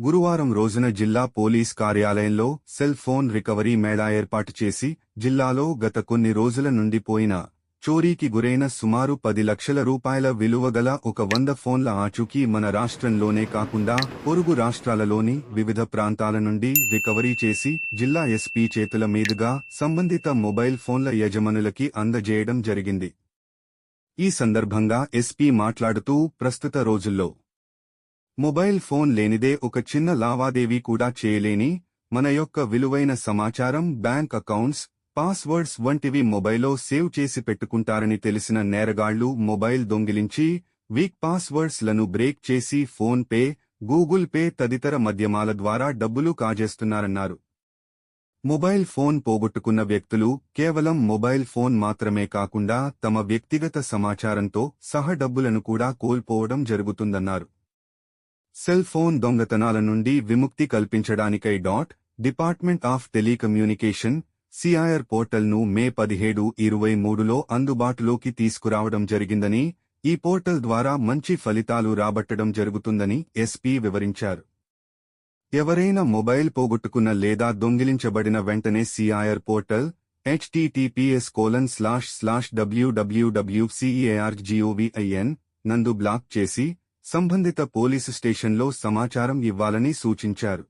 గురువారం రోజున జిల్లా పోలీస్ కార్యాలయంలో సెల్ ఫోన్ రికవరీ మేళా ఏర్పాటు చేసి జిల్లాలో గత కొన్ని రోజుల నుండి పోయిన చోరీకి గురైన సుమారు పది లక్షల రూపాయల విలువ గల ఒక వంద ఫోన్ల ఆచూకీ మన రాష్ట్రంలోనే కాకుండా పొరుగు రాష్ట్రాలలోని వివిధ ప్రాంతాల నుండి రికవరీ చేసి జిల్లా ఎస్పీ చేతుల మీదుగా సంబంధిత మొబైల్ ఫోన్ల యజమానులకి అందజేయడం జరిగింది. ఈ సందర్భంగా ఎస్పీ మాట్లాడుతూ ప్రస్తుత రోజుల్లో మొబైల్ ఫోన్ లేనిదే ఒక చిన్న లావాదేవీ కూడా చేయలేని మన యొక్క విలువైన సమాచారం బ్యాంక్ అకౌంట్స్ పాస్వర్డ్స్ వంటివి మొబైల్లో సేవ్ చేసి పెట్టుకుంటారని తెలిసిన నేరగాళ్ళు మొబైల్ దొంగిలించి వీక్ పాస్వర్డ్స్లను బ్రేక్ చేసి ఫోన్ పే గూగుల్ పే తదితర మాధ్యమాల ద్వారా డబ్బులు కాజేస్తున్నారన్నారు. మొబైల్ ఫోన్ పోగొట్టుకున్న వ్యక్తులు కేవలం మొబైల్ ఫోన్ మాత్రమే కాకుండా తమ వ్యక్తిగత సమాచారంతో సహ డబ్బులను కూడా కోల్పోవడం జరుగుతుందన్నారు. సెల్ ఫోన్ దొంగతనాల నుండి విముక్తి కల్పించడానికై DoT department of telecommunication CIR పోర్టల్ను మే పదిహేడు ఇరవై మూడులో అందుబాటులోకి తీసుకురావడం జరిగిందని ఈ పోర్టల్ ద్వారా మంచి ఫలితాలు రాబట్టడం జరుగుతుందని ఎస్పీ వివరించారు ఎవరైనా మొబైల్ పోగొట్టుకున్న లేదా దొంగిలించబడిన వెంటనే CIR portal HTTPS colon slash slash WWW CEARGOVIN నందు బ్లాక్ చేసి సంబంధిత పోలీసు స్టేషన్లో సమాచారం ఇవ్వాలని సూచించారు.